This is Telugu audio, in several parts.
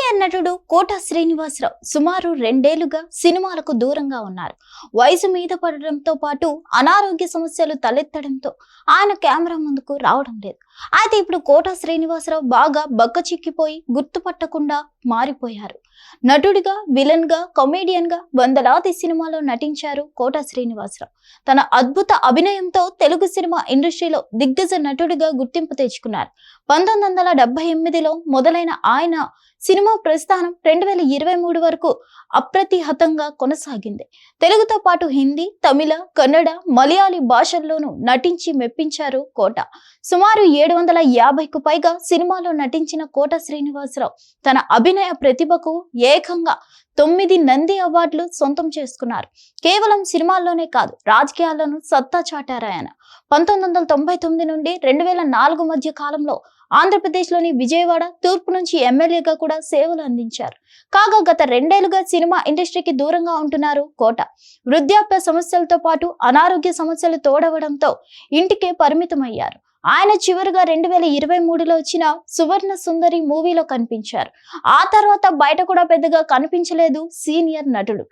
సీనియర్ నటుడు కోట శ్రీనివాసరావు సుమారు రెండేళ్ళుగా సినిమాలకు దూరంగా ఉన్నారు. వయసు మీద పడడంతో పాటు అనారోగ్య సమస్యలు తలెత్తడంతో ఆయన కెమెరా ముందుకు రావడం లేదు. అయితే ఇప్పుడు కోట శ్రీనివాసరావు బాగా బక్కచిక్కిపోయి గుర్తుపట్టకుండా మారిపోయారు. నటుడిగా విలన్గా కమేడియన్గా వందలాది సినిమాలో నటించారు కోట శ్రీనివాసరావు. తన అద్భుత అభినయంతో తెలుగు సినిమా ఇండస్ట్రీలో దిగ్గజ నటుడిగా గుర్తింపు తెచ్చుకున్నారు. పంతొమ్మిది వందల డెబ్బై ఎనిమిదిలో మొదలైన ఆయన సినిమా ప్రస్థానం రెండు వేల ఇరవై మూడు వరకు అప్రతిహతంగా కొనసాగింది. తెలుగుతో పాటు హిందీ తమిళ కన్నడ మలయాళీ భాషల్లోనూ నటించి మెప్పించారు కోట. సుమారు ఏడు వందల యాభైకు పైగా సినిమాలో నటించిన కోట శ్రీనివాసరావు తన అభినయ ప్రతిభకు ఏకంగా తొమ్మిది నంది అవార్డులు సొంతం చేసుకున్నారు. కేవలం సినిమాల్లోనే కాదు రాజకీయాల్లోనూ సత్తా చాటారాయన పంతొమ్మిది వందల తొంభై తొమ్మిది నుండి రెండు వేల నాలుగు మధ్య కాలంలో ఆంధ్రప్రదేశ్లోని విజయవాడ తూర్పు నుంచి ఎమ్మెల్యేగా కూడా సేవలు అందించారు. కాగా గత రెండేళ్ళుగా సినిమా ఇండస్ట్రీకి దూరంగా ఉంటున్నారు కోట. వృద్ధాప్య సమస్యలతో పాటు అనారోగ్య సమస్యలు తోడవడంతో ఇంటికే పరిమితమయ్యారు. ఆయన చివరిగా రెండు వేల ఇరవై మూడులో వచ్చిన సువర్ణ సుందరి మూవీలో కనిపించారు. ఆ తర్వాత బయట కూడా పెద్దగా కనిపించలేదు సీనియర్ నటుడు.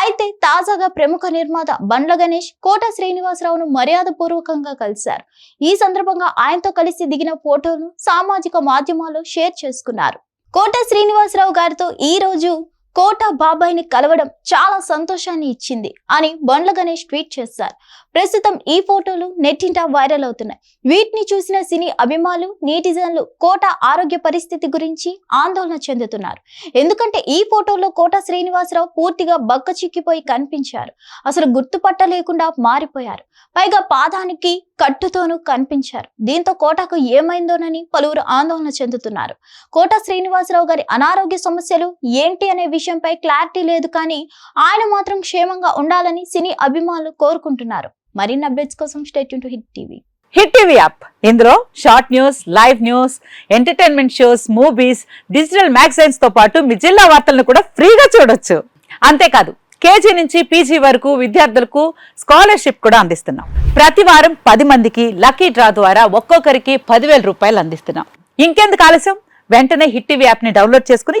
అయితే తాజాగా ప్రముఖ నిర్మాత బండ్ల గణేష్ కోట శ్రీనివాసరావును మర్యాద పూర్వకంగా కలిశారు. ఈ సందర్భంగా ఆయనతో కలిసి దిగిన ఫోటోను సామాజిక మాధ్యమాల్లో షేర్ చేసుకున్నారు. కోట శ్రీనివాసరావు గారితో ఈ రోజు కోట బాబాయ్ని కలవడం చాలా సంతోషాన్ని ఇచ్చింది అని బండ్ల గణేష్ ట్వీట్ చేశారు. ప్రస్తుతం ఈ ఫోటోలు నెట్టింట వైరల్ అవుతున్నాయి. వీటిని చూసిన సినీ అభిమానులు నీటిజన్లు కోట ఆరోగ్య పరిస్థితి గురించి ఆందోళన చెందుతున్నారు. ఎందుకంటే ఈ ఫోటోలో కోట శ్రీనివాసరావు పూర్తిగా బక్క చిక్కిపోయి కనిపించారు. అసలు గుర్తుపట్టలేకుండా మారిపోయారు. పైగా పాదానికి కట్టుతోనూ కనిపించారు. దీంతో కోటకు ఏమైందోనని పలువురు ఆందోళన చెందుతున్నారు. కోట శ్రీనివాసరావు గారి అనారోగ్య సమస్యలు ఏంటి అనే విషయంపై క్లారిటీ లేదు కానీ ఆయన మాత్రం క్షేమంగా ఉండాలని సినీ అభిమానులు కోరుకుంటున్నారు. మరిన్ని అప్డేట్స్ కోసం stay tuned to Hit TV. Hit TV app. ఇందులో short news live news entertainment shows movies digital మ్యాగజైన్స్తో పాటు మీ జిల్లా వార్తలను కూడా ఫ్రీగా చూడొచ్చు. అంతేకాదు కేజీ నుంచి పీజీ వరకు విద్యార్థులకు స్కాలర్షిప్ కూడా అందిస్తున్నాం. ప్రతి వారం పది మందికి లక్కీ డ్రా ద్వారా ఒక్కొక్కరికి పదివేల రూపాయలు అందిస్తున్నాం. ఇంకెందుకు ఆలస్యం? వెంటనే హిట్ టీవీ యాప్ని డౌన్లోడ్ చేసుకుని